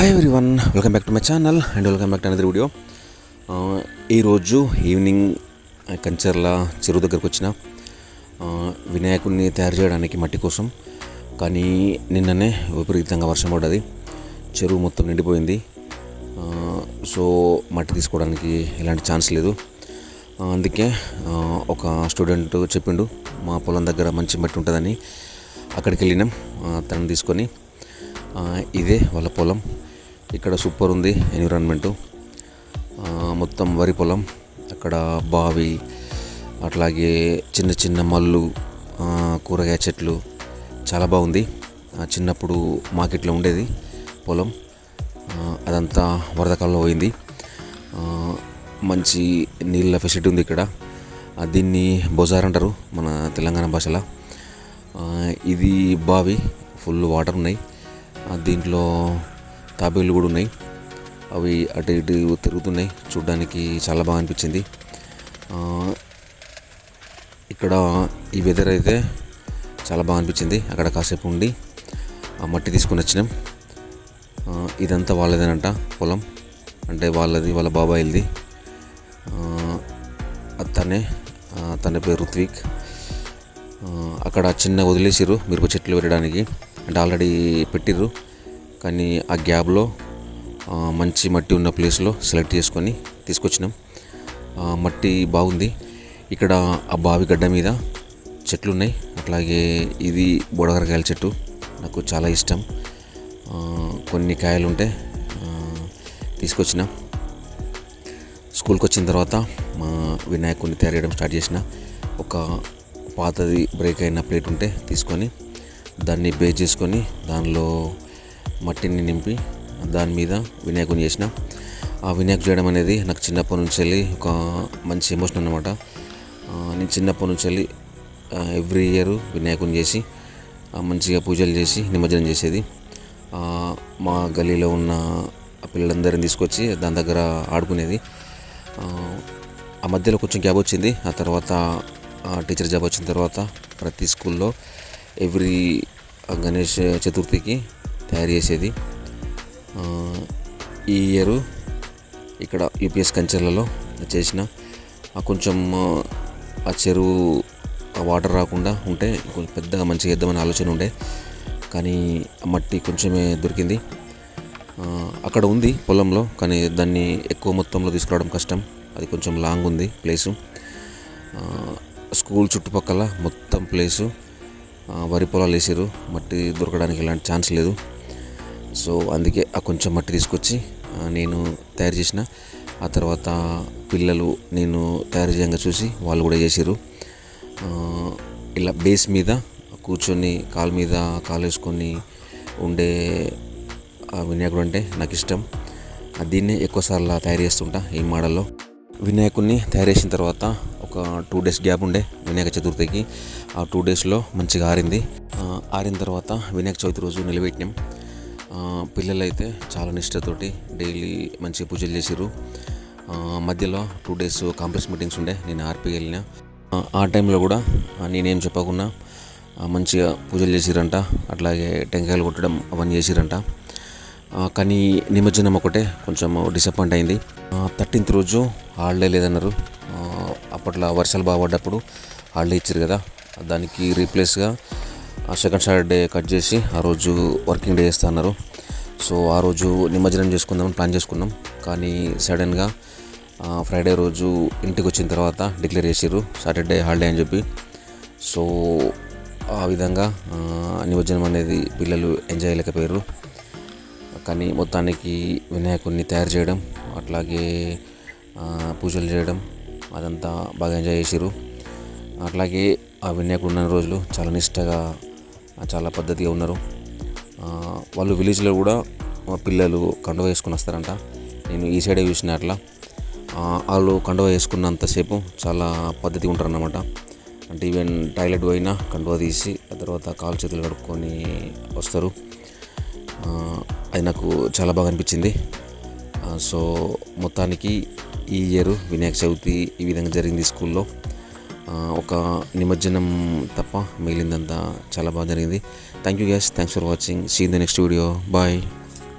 Hi everyone welcome back to my channel and welcome back to another video ఈరోజు evening Kancharla చెరువు దగ్గరకు వచ్చిన uh, వినాయకుడిని తయారు చేయడానికి మట్టి కోసం. కానీ నిన్ననే విపరీతంగా వర్షం పడ్డది. చెరువు మొత్తం నిండిపోయింది. Uh, సో మట్టి తీసుకోవడానికి ఎలాంటి ఛాన్స్ లేదు. Uh, అందుకే ఒక స్టూడెంట్ చెప్పిండు మా పొలం దగ్గర మంచి మట్టి ఉంటుందని అక్కడికి వెళ్ళినాం. తనని తీసుకొని ఇదే వాళ్ళ పొలం. ఇక్కడ సూపర్ ఉంది ఎన్విరాన్మెంటు. మొత్తం వరి పొలం అక్కడ బావి అట్లాగే చిన్న చిన్న మల్లు కూరగాయ చెట్లు చాలా బాగుంది. చిన్నప్పుడు మార్కెట్లో ఉండేది పొలం. అదంతా వరదకాలంలో పోయింది. మంచి నీళ్ళ ఫెసిలిటీ ఉంది ఇక్కడ. దీన్ని బొజార్ అంటారు మన తెలంగాణ భాషలో. ఇది బావి ఫుల్ వాటర్ ఉన్నాయి. దీంట్లో తాబేళ్ళు కూడా ఉన్నాయి. అవి అటు ఇటు తిరుగుతున్నాయి. చూడడానికి చాలా బాగా అనిపించింది. ఇక్కడ ఈ వెదర్ అయితే చాలా బాగా అనిపించింది. అక్కడ కాసేపు ఉండి ఆ మట్టి తీసుకొని వచ్చినాం. ఇదంతా వాళ్ళదేనంట పొలం. అంటే వాళ్ళది వాళ్ళ బాబాయిలది. తనే తన పేరు రుత్విక్ అక్కడ చిన్న వదిలేసిర్రు మిరప చెట్లు పెట్టడానికి. అంటే ఆల్రెడీ పెట్టిర్రు. కానీ ఆ గ్యాప్లో మంచి మట్టి ఉన్న ప్లేస్లో సెలెక్ట్ చేసుకొని తీసుకొచ్చినాం. మట్టి బాగుంది. ఇక్కడ ఆ బావి గడ్డ మీద చెట్లు ఉన్నాయి అట్లాగే ఇది బుడగరకాయల చెట్టు. నాకు చాలా ఇష్టం. కొన్ని కాయలు ఉంటే తీసుకొచ్చిన. స్కూల్కి వచ్చిన తర్వాత మా వినాయకుడిని తయారు చేయడం స్టార్ట్ చేసిన. ఒక పాతది బ్రేక్ అయిన ప్లేట్ ఉంటే తీసుకొని దాన్ని బేస్ చేసుకొని దానిలో మట్టిని నింపి దాని మీద వినాయకుని చేసిన. ఆ వినాయకు చేయడం అనేది నాకు చిన్నప్పటి నుంచి వెళ్ళి ఒక మంచి ఎమోషన్ అనమాట నేను చిన్నప్పటి నుంచి వెళ్ళి ఎవ్రీ ఇయర్ వినాయకుని చేసి మంచిగా పూజలు చేసి నిమజ్జనం చేసేది. మా గలీలో ఉన్న పిల్లలందరిని తీసుకొచ్చి దాని దగ్గర ఆడుకునేది. ఆ, మధ్యలో కొంచెం గ్యాప్ వచ్చింది. ఆ తర్వాత టీచర్ జాబ్ వచ్చిన తర్వాత ప్రతి స్కూల్లో ఎవ్రీ గణేష్ చతుర్థికి తయారు చేసేది. ఈ ఇయర్ ఇక్కడ యూపీఎస్ కంచెర్లలో చేసిన కొంచెం ఆ, చెరువు ఆ వాటర్ రాకుండా ఉంటే కొంచెం పెద్దగా మంచిగా వేద్దామని ఆలోచన ఉండే. కానీ మట్టి కొంచెమే దొరికింది. అక్కడ ఉంది పొలంలో కానీ దాన్ని ఎక్కువ మొత్తంలో తీసుకురావడం కష్టం. అది కొంచెం లాంగ్ ఉంది ప్లేసు. స్కూల్ చుట్టుపక్కల మొత్తం ప్లేసు వరి పొలాలు వేసారు మట్టి దొరకడానికి ఎలాంటి ఛాన్స్ లేదు. సో అందుకే ఆ కొంచెం మట్టి తీసుకొచ్చి నేను తయారు చేసిన. ఆ తర్వాత పిల్లలు నేను తయారు చేయంగా చూసి వాళ్ళు కూడా చేసారు ఇలా బేస్ మీద కూర్చొని కాలు మీద కాలు వేసుకొని ఉండే ఆ వినాయకుడు అంటే నాకు ఇష్టం. దీన్నే ఎక్కువసార్లు తయారు చేస్తుంటా ఈ మోడల్లో. వినాయకుడిని తయారు చేసిన తర్వాత ఒక టూ డేస్ గ్యాప్ ఉండే వినాయక చతుర్థికి. ఆ టూ డేస్లో మంచిగా ఆరింది. ఆరిన తర్వాత వినాయక చవితి రోజు నిలబెట్టినాం. పిల్లలైతే చాలా నిష్ఠతోటి డైలీ మంచిగా పూజలు చేసిర్రు. మధ్యలో టూ డేస్ కాంప్లెక్స్ మీటింగ్స్ ఉండే నేను ఆర్పి వెళ్ళిన. ఆ, టైంలో కూడా నేనేం చెప్పకుండా మంచిగా పూజలు చేసిరంట అట్లాగే టెంకాయలు కొట్టడం అవన్నీ చేసిరంట కానీ నిమజ్జనం ఒకటే కొంచెం డిసప్పాయింట్ అయింది. థర్టీన్త్ రోజు హాలిడే లేదన్నారు. అప్పట్లో వర్షాలు బాగా పడ్డప్పుడు హాలిడే ఇచ్చారు కదా దానికి రీప్లేస్గా సెకండ్ సాటర్డే కట్ చేసి ఆ రోజు వర్కింగ్ డే చేస్తా అన్నారు. సో ఆ రోజు నిమజ్జనం చేసుకుందామని ప్లాన్ చేసుకున్నాం. కానీ సడన్గా ఫ్రైడే రోజు ఇంటికి వచ్చిన తర్వాత డిక్లేర్ చేసిర్రు సాటర్డే హాలిడే అని చెప్పి. సో ఆ విధంగా నిమజ్జనం అనేది పిల్లలు ఎంజాయ్ చేయలేకపోయారు కానీ మొత్తానికి వినాయకుడిని తయారు చేయడం అట్లాగే పూజలు చేయడం అదంతా బాగా ఎంజాయ్ చేసిర్రు. అట్లాగే ఆ వినాయకుడు ఉన్న రోజులు చాలా నిష్టగా చాలా పద్ధతిగా ఉన్నారు. వాళ్ళు విలేజ్లో కూడా మా పిల్లలు కండువ వేసుకుని వస్తారంట. నేను ఈ సైడే చూసిన అట్లా. వాళ్ళు కండువ వేసుకున్నంతసేపు చాలా పద్ధతి ఉంటారన్నమాట. అంటే ఈవెన్ టాయిలెట్ పోయినా కండువ తీసి ఆ తర్వాత కాలు చేతులు కడుక్కొని వస్తారు. అది నాకు చాలా బాగా అనిపించింది. సో మొత్తానికి ఈ ఇయర్ వినాయక చవితి ఈ విధంగా జరిగింది స్కూల్లో. ఒక నిమజ్జనం తప్ప మిగిలిందంతా చాలా బాగా జరిగింది. Thank you guys thanks for watching see in the next video bye